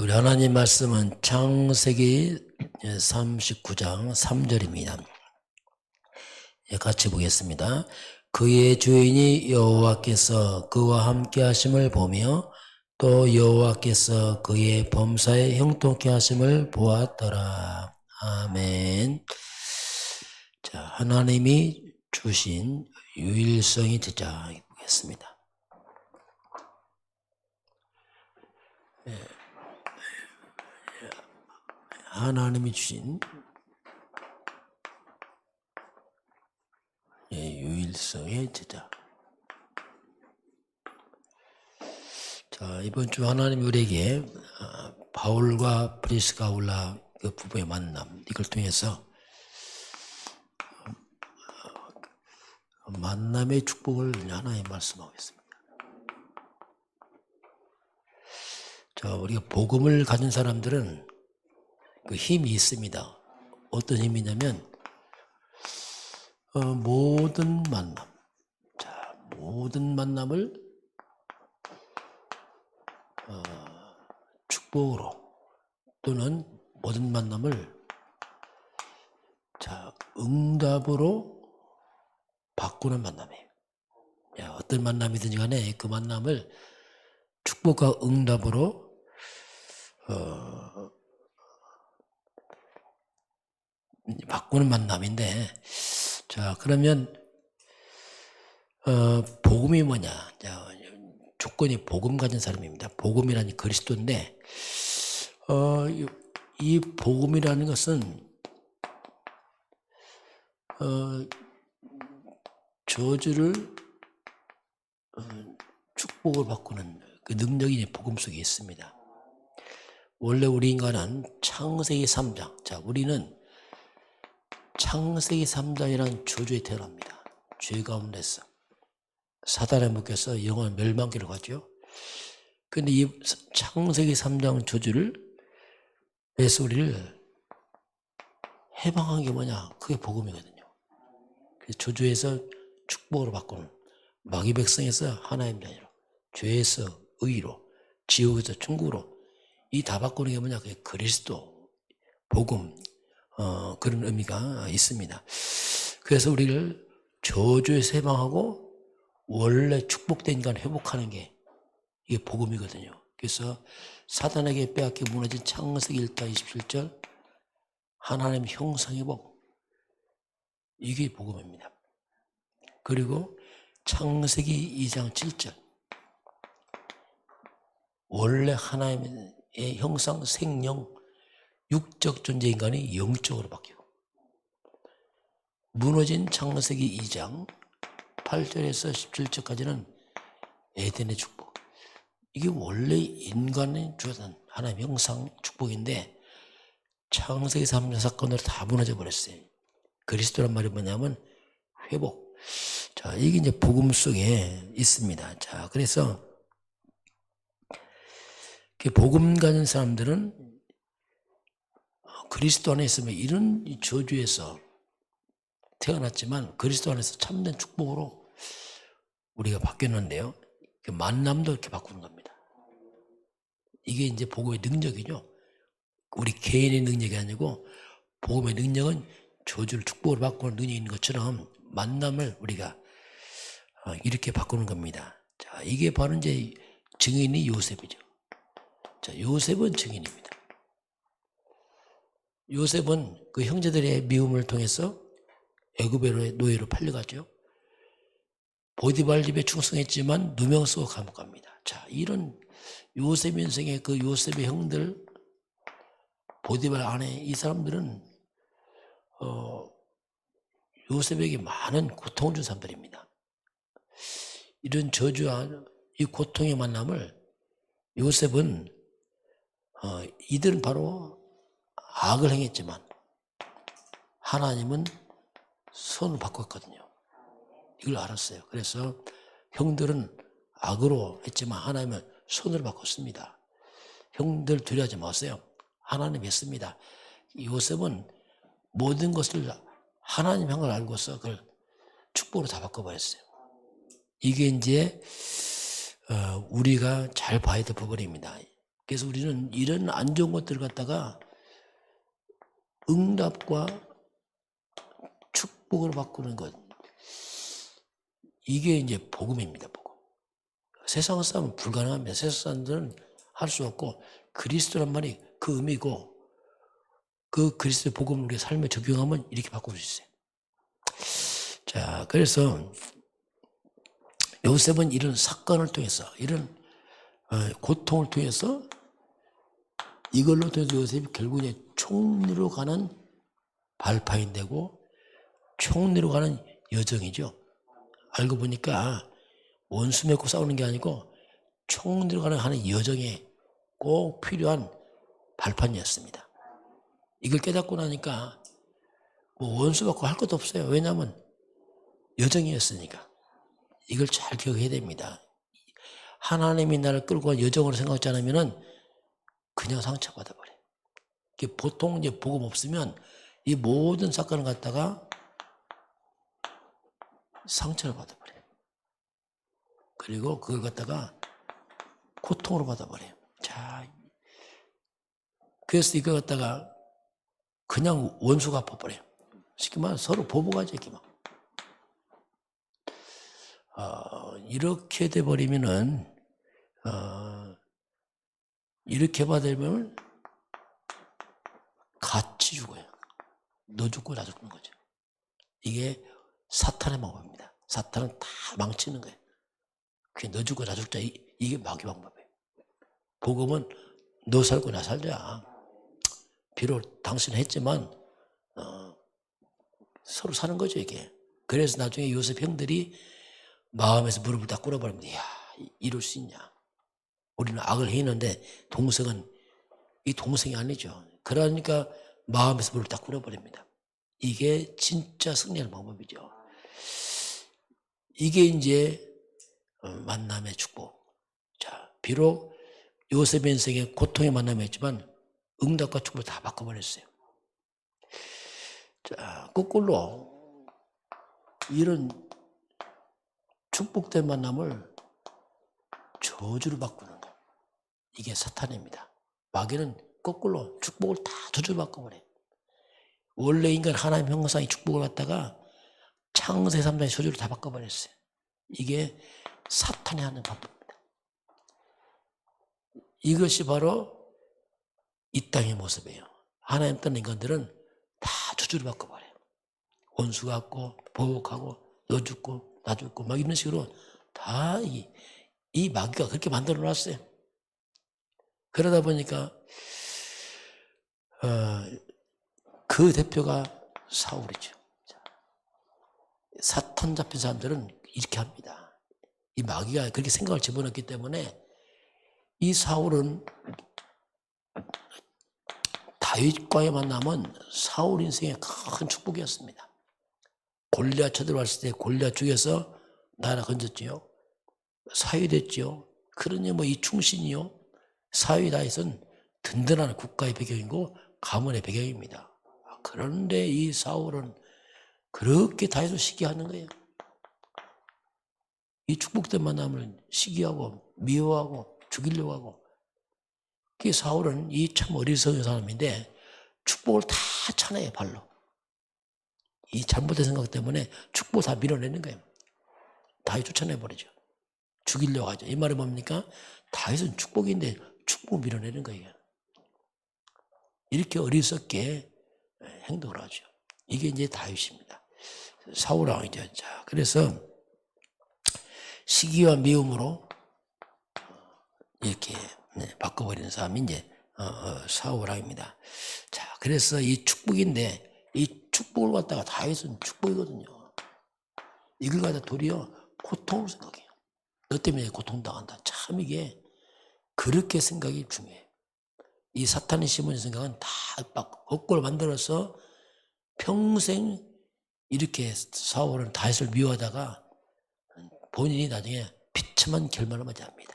우리 하나님 말씀은 창세기 39장 3절입니다. 예, 같이 보겠습니다. 그의 주인이 여호와께서 그와 함께 하심을 보며 또 여호와께서 그의 범사에 형통케 하심을 보았더라. 아멘. 자, 하나님이 주신 유일성이 되자 보겠습니다. 하나님이 주신 예, 유일성의 제자. 자, 이번 주 하나님 우리에게 아, 바울과 프리스가 올라 그 부부의 만남 이걸 통해서 어, 만남의 축복을 하나님 말씀하겠습니다. 자, 우리가 복음을 가진 사람들은 그 힘이 있습니다. 어떤 힘이냐면 어, 모든 만남, 자 모든 만남을 어, 축복으로 또는 모든 만남을 자 응답으로 바꾸는 만남이에요. 야, 어떤 만남이든지 간에 그 만남을 축복과 응답으로 어, 바꾸는 만남인데, 자, 그러면, 어, 복음이 뭐냐. 자, 조건이 복음 가진 사람입니다. 복음이라니 그리스도인데, 어, 이- 이 복음이라는 것은, 어, 저주를, 어, 축복을 바꾸는 그 능력이 복음 속에 있습니다. 원래 우리 인간은 창세기 3장. 자, 우리는 창세기 3장이라는 저주에 태어납니다. 죄 가운데서 사단에 묶여서 영원 멸망기를 가죠. 근데 이 창세기 3장 저주를 우리를 해방한 게 뭐냐? 그게 복음이거든요. 그 저주에서 축복으로 바꾸는 마귀 백성에서 하나님 자녀로 죄에서 의로 지옥에서 천국으로 이 다 바꾸는 게 뭐냐? 그게 그리스도 복음 어, 그런 의미가 있습니다. 그래서 우리를 저주에서 해방하고 원래 축복된 인간 회복하는 게 이게 복음이거든요. 그래서 사단에게 빼앗겨 무너진 창세기 1장 27절 하나님 형상회복 이게 복음입니다. 그리고 창세기 2장 7절 원래 하나님의 형상 생령 육적 존재 인간이 영적으로 바뀌고 무너진 창세기 2장 8절에서 17절까지는 에덴의 축복. 이게 원래 인간의 주었던 하나님 형상 축복인데 창세기 3년 사건으로 다 무너져 버렸어요. 그리스도란 말이 뭐냐면 회복. 자, 이게 이제 복음 속에 있습니다. 자, 그래서 그 복음 가진 사람들은 그리스도 안에 있으면 이런 이 저주에서 태어났지만 그리스도 안에서 참된 축복으로 우리가 바뀌었는데요. 그 만남도 이렇게 바꾸는 겁니다. 이게 이제 복음의 능력이죠. 우리 개인의 능력이 아니고 복음의 능력은 저주를 축복으로 바꾸는 능력이 있는 것처럼 만남을 우리가 어, 이렇게 바꾸는 겁니다. 자, 이게 바로 이제 증인이 요셉이죠. 자, 요셉은 증인입니다. 요셉은 그 형제들의 미움을 통해서 애굽의 노예로 팔려가죠. 보디발 집에 충성했지만 누명 쓰고 감옥 갑니다. 자, 이런 요셉 인생의 그 요셉의 형들, 보디발 아내 이 사람들은 어, 요셉에게 많은 고통을 준 사람들입니다. 이런 저주와 이 고통의 만남을 요셉은 어, 이들은 바로 악을 행했지만 하나님은 손을 바꿨거든요. 이걸 알았어요. 그래서 형들은 악으로 했지만 하나님은 손을 바꿨습니다. 형들 두려워하지 마세요. 하나님 했습니다. 요셉은 모든 것을 하나님 향을 알고서 그걸 축복으로 다 바꿔버렸어요. 이게 이제 어, 우리가 잘 봐야 될 부분입니다. 그래서 우리는 이런 안 좋은 것들을 갖다가 응답과 축복으로 바꾸는 것. 이게 이제 복음입니다, 복음. 세상 사람은 불가능합니다. 세상 사람들은 할 수 없고 그리스도란 말이 그 의미고 그 그리스도의 복음을 우리 삶에 적용하면 이렇게 바꿀 수 있어요. 자, 그래서 요셉은 이런 사건을 통해서 이런 어, 고통을 통해서 이걸로 통해서 요셉이 결국 이제 총리로 가는 발파인 되고 총리로 가는 여정이죠. 알고 보니까 원수 맺고 싸우는 게 아니고 총리로 가는 하는 여정에 꼭 필요한 발판이었습니다. 이걸 깨닫고 나니까 뭐 원수 받고 할 것도 없어요. 왜냐하면 여정이었으니까. 이걸 잘 기억해야 됩니다. 하나님이 나를 끌고 간 여정으로 생각하지 않으면은 그냥 상처받아 버려. 이게 보통 이제 복음 없으면 이 모든 사건을 갖다가 상처를 받아 버려. 요 그리고 그걸 갖다가 고통으로 받아 버려요. 자, 그래서 이거 갖다가 그냥 원수가 아파버려요. 쉽게 말해 서로 보복하죠, 이렇게 막. 어, 이렇게 돼버리면은, 어, 이렇게 받으면 같이 죽어요. 너 죽고 나 죽는 거죠. 이게 사탄의 방법입니다. 사탄은 다 망치는 거예요. 그게 너 죽고 나 죽자. 이, 이게 마귀 방법이에요. 복음은 너 살고 나 살자. 비록 당신은 했지만, 어, 서로 사는 거죠, 이게. 그래서 나중에 요셉 형들이 마음에서 무릎을 딱 꿇어버립니다. 이- 이럴 수 있냐. 우리는 악을 했는데 동생은 이 동생이 아니죠. 그러니까 마음에서 무릎을 딱 꿇어버립니다. 이게 진짜 승리하는 방법이죠. 이게 이제 어, 만남의 축복. 자, 비록 요셉의 인생에 고통의 만남이었지만 응답과 축복을 다 바꿔버렸어요. 자, 거꾸로 이런 축복된 만남을 저주로 바꾸는 거. 이게 사탄입니다. 마귀는 거꾸로 축복을 다 저주로 바꿔버려요. 원래 인간 하나님 형상의 축복을 갖다가 창세 3단의 저주로 다 바꿔버렸어요. 이게 사탄이 하는 방법입니다. 이것이 바로 이 땅의 모습이에요. 하나님 떠난 인간들은 다 저주로 바꿔버려요. 원수 같고, 보복하고, 너 죽고, 나 죽고, 막 이런 식으로 다 이, 이 마귀가 그렇게 만들어 놨어요. 그러다 보니까, 어, 그 대표가 사울이죠. 자, 사탄 잡힌 사람들은 이렇게 합니다. 이 마귀가 그렇게 생각을 집어넣기 때문에 이 사울은 다윗과의 만남은 사울 인생의 큰 축복이었습니다. 골리앗 쳐들어왔을 때 골리앗 죽여서 나라 건졌지요. 사위 됐지요. 그러니 뭐 이 충신이요. 사위 다윗은 든든한 국가의 배경이고 가문의 배경입니다. 그런데 이 사울은 그렇게 다윗을 시기하는 거예요. 이 축복된 만남을 시기하고 미워하고 죽이려고 하고 그 사울은 이 참 어리석은 사람인데 축복을 다 차내요 발로 이 잘못된 생각 때문에 축복 다 밀어내는 거예요 다윗 쫓아내버리죠 죽이려고 하죠 이 말은 뭡니까? 다윗은 축복인데 축복 밀어내는 거예요 이렇게 어리석게 행동을 하죠 이게 이제 다윗입니다 사울 왕이죠 자 그래서 시기와 미움으로 이렇게 네, 바꿔버리는 사람이 이제 어, 어, 사울 왕입니다. 자, 그래서 이 축복인데 이 축복을 갖다가 다윗은 축복이거든요. 이걸 갖다 도리어 고통으로 생각해요. 너 때문에 고통당한다. 참 이게 그렇게 생각이 중요해요. 이 사탄이 심은 생각은 다막 헛골 만들어서 평생 이렇게 사울은 다윗을 미워하다가 본인이 나중에 비참한 결말을 맞이합니다.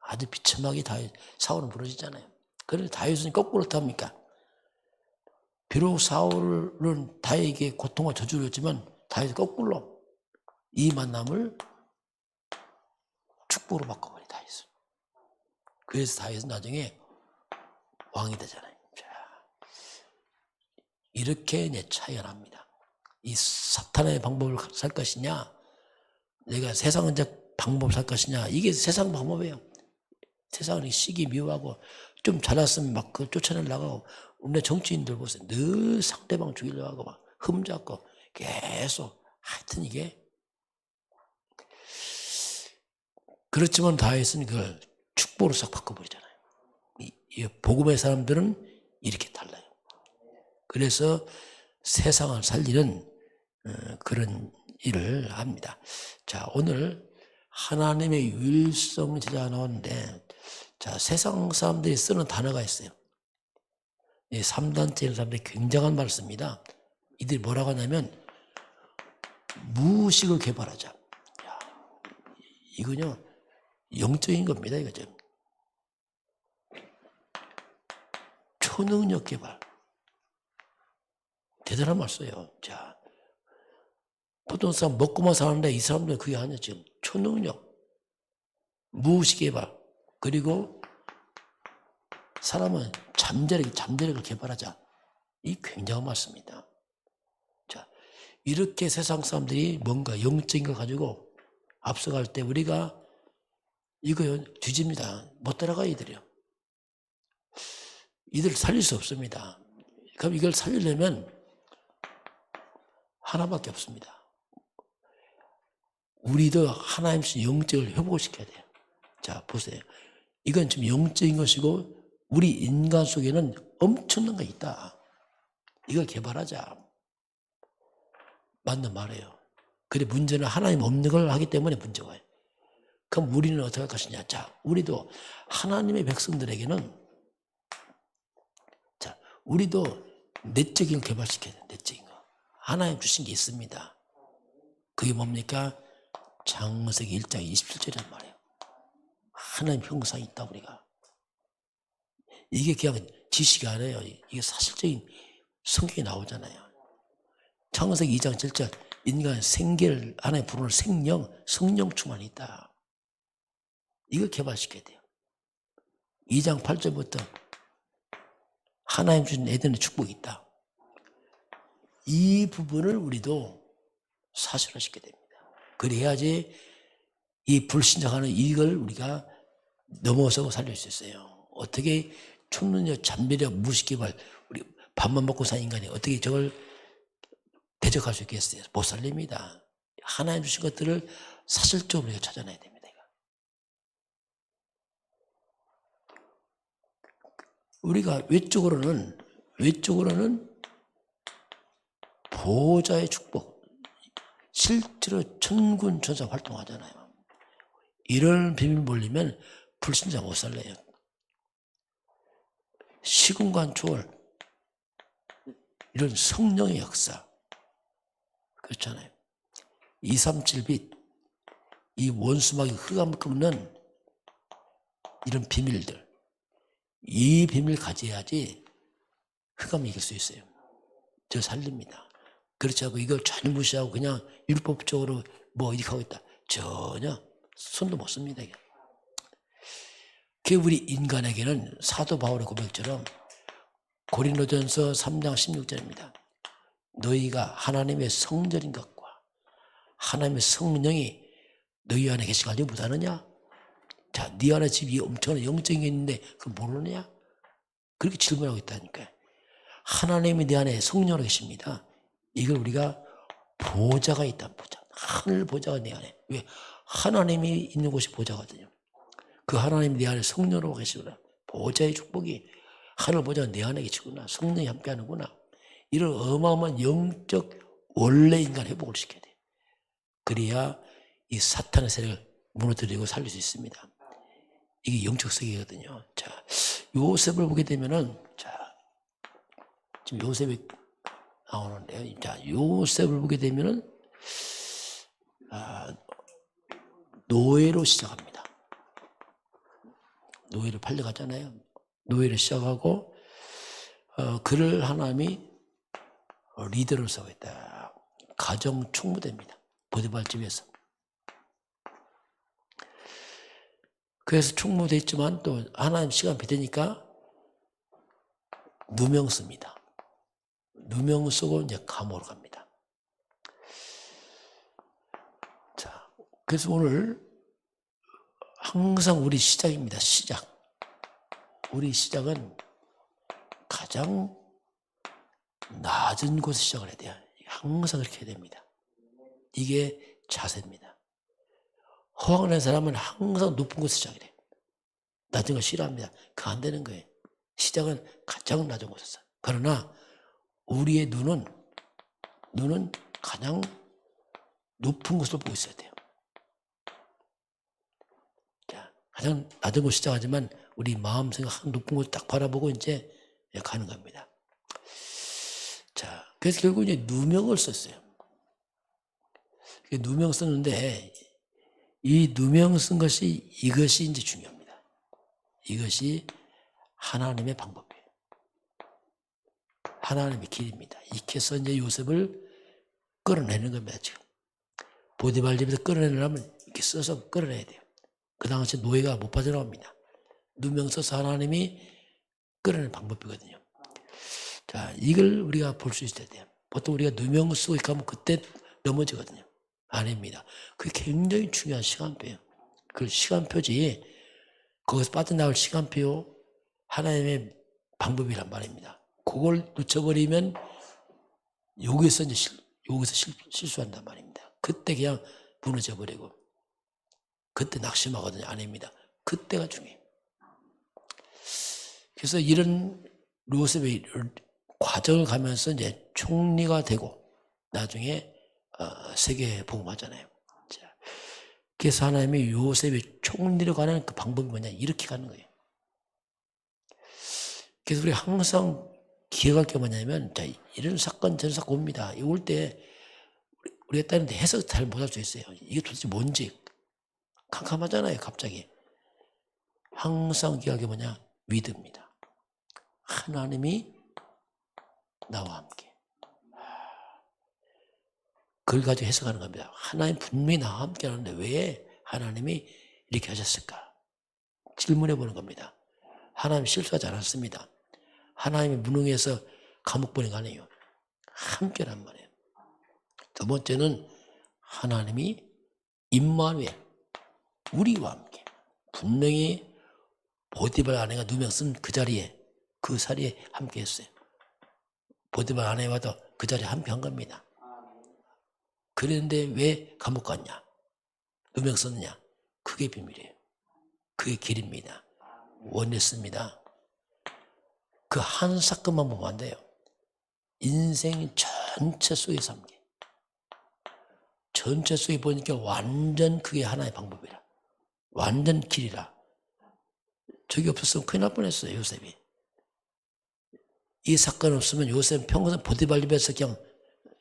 아주 비참하게 다윗 사울은 부러지잖아요. 그런데 다윗은 거꾸로 어떡합니까? 비록 사울은 다윗에게 고통과 저주를 줬지만 다윗은 거꾸로 이 만남을 축복으로 바꿔버려 다윗은. 그래서 다윗은 나중에 왕이 되잖아요. 자, 이렇게 내 차이가 납니다. 이 사탄의 방법을 살 것이냐, 내가 세상적 방법 살 것이냐, 이게 세상 방법이에요. 세상은 시기 미워하고 좀 잘났으면 막 그 쫓아내려고 우리 정치인들 보세요. 늘 상대방 죽이려고 하고 막 흠잡고 계속 하여튼 이게 그렇지만 다윗은 그걸 축복으로 싹 바꿔버리잖아요. 복음의 사람들은 이렇게 달라요. 그래서 세상을 살리는 어, 그런 일을 합니다. 자, 오늘 하나님의 유일성 제자가 나오는데, 자, 세상 사람들이 쓰는 단어가 있어요. 이 3단체 이런 사람들이 굉장한 말을 씁니다. 이들이 뭐라고 하냐면, 무식을 개발하자. 야, 이거요, 영적인 겁니다, 이거 좀. 초능력 개발. 대단한 말 써요. 자, 보통 사람 먹고만 사는데 이 사람들은 그게 아니야, 지금. 초능력, 무식 개발, 그리고 사람은 잠재력, 잠재력을 개발하자. 이 굉장한 말씀입니다. 자, 이렇게 세상 사람들이 뭔가 영적인 걸 가지고 앞서갈 때 우리가 이거 뒤집니다. 못 따라가 이들이요. 이들 살릴 수 없습니다. 그럼 이걸 살리려면 하나밖에 없습니다. 우리도 하나님께서 영적을 회복을 시켜야 돼요. 자, 보세요. 이건 지금 영적인 것이고 우리 인간 속에는 엄청난 게 있다. 이걸 개발하자. 맞는 말이에요. 근데 문제는 하나님 없는 걸 하기 때문에 문제가 와요. 그럼 우리는 어떻게 할 것이냐? 자, 우리도 하나님의 백성들에게는 자, 우리도 내적인 걸 개발시켜야 돼. 내적인 거. 하나님 주신 게 있습니다. 그게 뭡니까? 장세기 1장 27절이란 말이에요. 하나님 형상이 있다 우리가. 이게 그냥 지식이 아니에요. 이게 사실적인 성경이 나오잖아요. 창세기 2장 7절 인간 생계를 하나님 부르는 생명, 성령 충만이 있다. 이걸 개발시켜야 돼요. 2장 8절부터 하나님 주신 에덴의 축복이 있다. 이 부분을 우리도 사실화시켜야 됩니다. 그래야지 이 불신자하는 이걸 우리가 넘어서 살릴 수 있어요. 어떻게 촌능력, 잠비력, 무식개발, 우리 밥만 먹고 사는 인간이 어떻게 저걸 대적할 수 있겠어요? 못 살립니다. 하나님 주신 것들을 사실적으로 찾아내야 됩니다. 이거. 우리가 외적으로는 외적으로는 보호자의 축복, 실제로 천군 천사 활동하잖아요. 이런 비밀 몰리면 불신자 못 살래요. 시공간 초월, 이런 성령의 역사. 그렇잖아요. 237빛, 이 원수막이 흑암을 꺾는 이런 비밀들. 이 비밀 가져야지 흑암을 이길 수 있어요. 저 살립니다. 그렇지 않고 이걸 전혀 무시하고 그냥 율법적으로 뭐 이렇게 하고 있다. 전혀 손도 못 씁니다. 이게. 그 우리 인간에게는 사도 바울의 고백처럼 고린도전서 3장 16절입니다. 너희가 하나님의 성전인 것과 하나님의 성령이 너희 안에 알지 못하느냐? 자, 네 안에 집이 엄청난 영적인 게 있는데 그거 모르느냐? 그렇게 질문하고 있다니까요. 하나님이 내 안에 성령으로 계십니다. 이걸 우리가 보좌가 있다, 보좌. 하늘 보좌가 내 안에. 왜? 하나님이 있는 곳이 보좌거든요. 그 하나님이 내 안에 성령으로 계시구나. 보좌의 축복이 하늘 보좌가 내 안에 계시구나. 성령이 함께 하는구나. 이런 어마어마한 영적 원래 인간 회복을 시켜야 돼. 그래야 이 사탄의 세력을 무너뜨리고 살릴 수 있습니다. 이게 영적 세계거든요. 자, 요셉을 보게 되면은, 자, 지금 요셉이 나오는데요. 자, 요셉을 보게 되면은, 아, 노예로 시작합니다. 노예로 팔려갔잖아요. 노예로 시작하고, 어, 그를 하나님이 리더를 세웠다. 가정 총무대입니다. 보디발 집에서. 그래서 충무돼 있지만 또 하나님 시간 비대니까 누명 씁니다. 누명 쓰고 이제 감옥으로 갑니다. 자, 그래서 오늘 항상 우리 시작입니다. 시작. 우리 시작은 가장 낮은 곳에서 시작을 해야 돼요. 항상 그렇게 해야 됩니다. 이게 자세입니다. 허황된 사람은 항상 높은 시작을 해요. 낮은 거 싫어합니다. 그 안 되는 거예요. 시작은 가장 낮은 곳에서. 그러나 우리의 눈은 눈은 가장 높은 곳을 보고 있어야 돼요. 자, 가장 낮은 곳 시작하지만 우리 마음 생각 높은 곳 딱 바라보고 이제 가는 겁니다. 자, 그래서 결국 이제 누명을 썼어요. 누명 썼는데 이 누명 쓴 것이 이것이 이제 중요합니다. 이것이 하나님의 방법이에요. 하나님의 길입니다. 이렇게 해서 이제 요셉을 끌어내는 겁니다, 지금. 보디발 집에서 끌어내려면 이렇게 써서 끌어내야 돼요. 그 당시 노예가 못 빠져나옵니다. 누명 써서 하나님이 끌어내는 방법이거든요. 자, 이걸 우리가 볼 수 있어야 돼요. 보통 우리가 누명 쓰고 하면 그때 넘어지거든요. 아닙니다. 그게 굉장히 중요한 시간표예요. 그 시간표지, 거기서 빠져나올 시간표, 하나님의 방법이란 말입니다. 그걸 놓쳐버리면 여기서 이제 실, 여기서 실, 실수한단 말입니다. 그때 그냥 무너져 버리고 그때 낙심하거든요. 아닙니다. 그때가 중요해요. 그래서 이런 요셉의 과정을 가면서 이제 총리가 되고 나중에 어, 세계 복음하잖아요. 자, 그래서 하나님이 요셉이 총리로 가는 그 방법이 뭐냐 이렇게 가는 거예요. 그래서 우리 항상 기억할 게 뭐냐면 자, 이런 사건 저런 사건 옵니다. 올 때 우리가 따는데 해석 잘 못할 수 있어요. 이게 도대체 뭔지 캄캄하잖아요. 갑자기 항상 기억할 게 뭐냐 믿음입니다. 하나님이 나와 함께. 그걸 가지고 해석하는 겁니다. 하나님 분명히 나와 함께 하는데 왜 하나님이 이렇게 하셨을까? 질문해 보는 겁니다. 하나님 실수하지 않았습니다. 하나님이 무능해서 감옥 보내가 아니에요. 함께란 말이에요. 두 번째는 하나님이 임마누엘 우리와 함께 분명히 보디발 아내가 누명 쓴 그 자리에 그 자리에 함께 했어요. 보디발 아내와도 그 자리에 함께 한 겁니다. 그랬는데 왜 감옥 갔냐? 누명 썼냐? 그게 비밀이에요. 그게 길입니다. 원했습니다. 그 한 사건만 보면 안 돼요. 인생 전체 속에서 함께. 전체 속에 보니까 완전 그게 하나의 방법이라. 완전 길이라. 저기 없었으면 큰일 날 뻔했어요, 요셉이. 이 사건 없으면 요셉 평생 보디발 집에서 그냥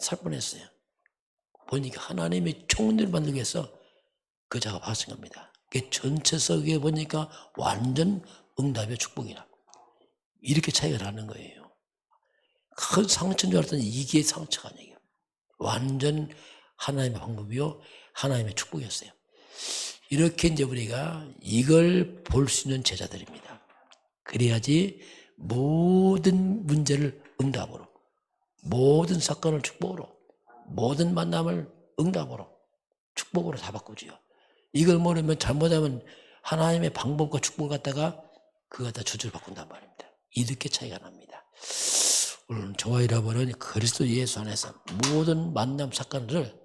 살 뻔했어요. 보니까 하나님의 총리를 만들기 위해서 그 자가 발생 겁니다. 그 전체석에 보니까 완전 응답의 축복이라. 이렇게 차이가 나는 거예요. 큰 상처인 줄 알았더니 이게 상처가 아니에요. 완전 하나님의 방법이요. 하나님의 축복이었어요. 이렇게 이제 우리가 이걸 볼 수 있는 제자들입니다. 그래야지 모든 문제를 응답으로, 모든 사건을 축복으로, 모든 만남을 응답으로, 축복으로 다 바꾸지요. 이걸 모르면 잘못하면 하나님의 방법과 축복을 갖다가 그거 갖다 주줄 바꾼단 말입니다. 이렇게 차이가 납니다. 오늘 저와 여러분은 그리스도 예수 안에서 모든 만남 사건들을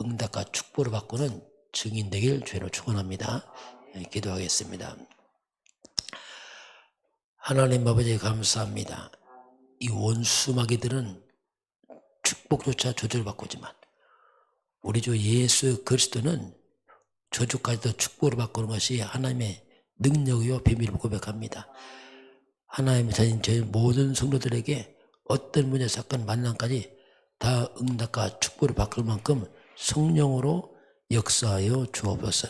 응답과 축복으로 바꾸는 증인 되길 죄로 축원합니다. 네, 기도하겠습니다. 하나님 아버지 감사합니다. 이 원수마귀들은 축복조차 조절바꾸지만 우리 주 예수 그리스도는 저주까지도 축복으로 바꾸는 것이 하나님의 능력이요 비밀을 고백합니다. 하나님의 자신 저희 모든 성도들에게 어떤 문제 사건 만남까지 다 응답과 축복으로 바꿀 만큼 성령으로 역사하여 주옵소서.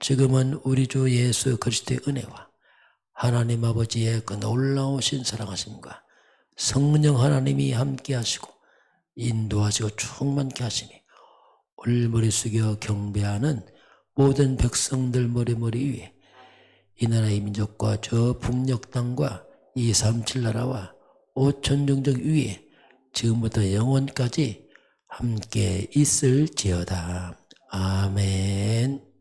지금은 우리 주 예수 그리스도의 은혜와 하나님 아버지의 그 놀라우신 사랑하심과 성령 하나님이 함께 하시고 인도하시고 충만케 하시니 올머리 숙여 경배하는 모든 백성들 머리머리 위에 이 나라의 민족과 저 북녘 땅과 이 삼칠 나라와 오천 종족 위에 지금부터 영원까지 함께 있을지어다. 아멘.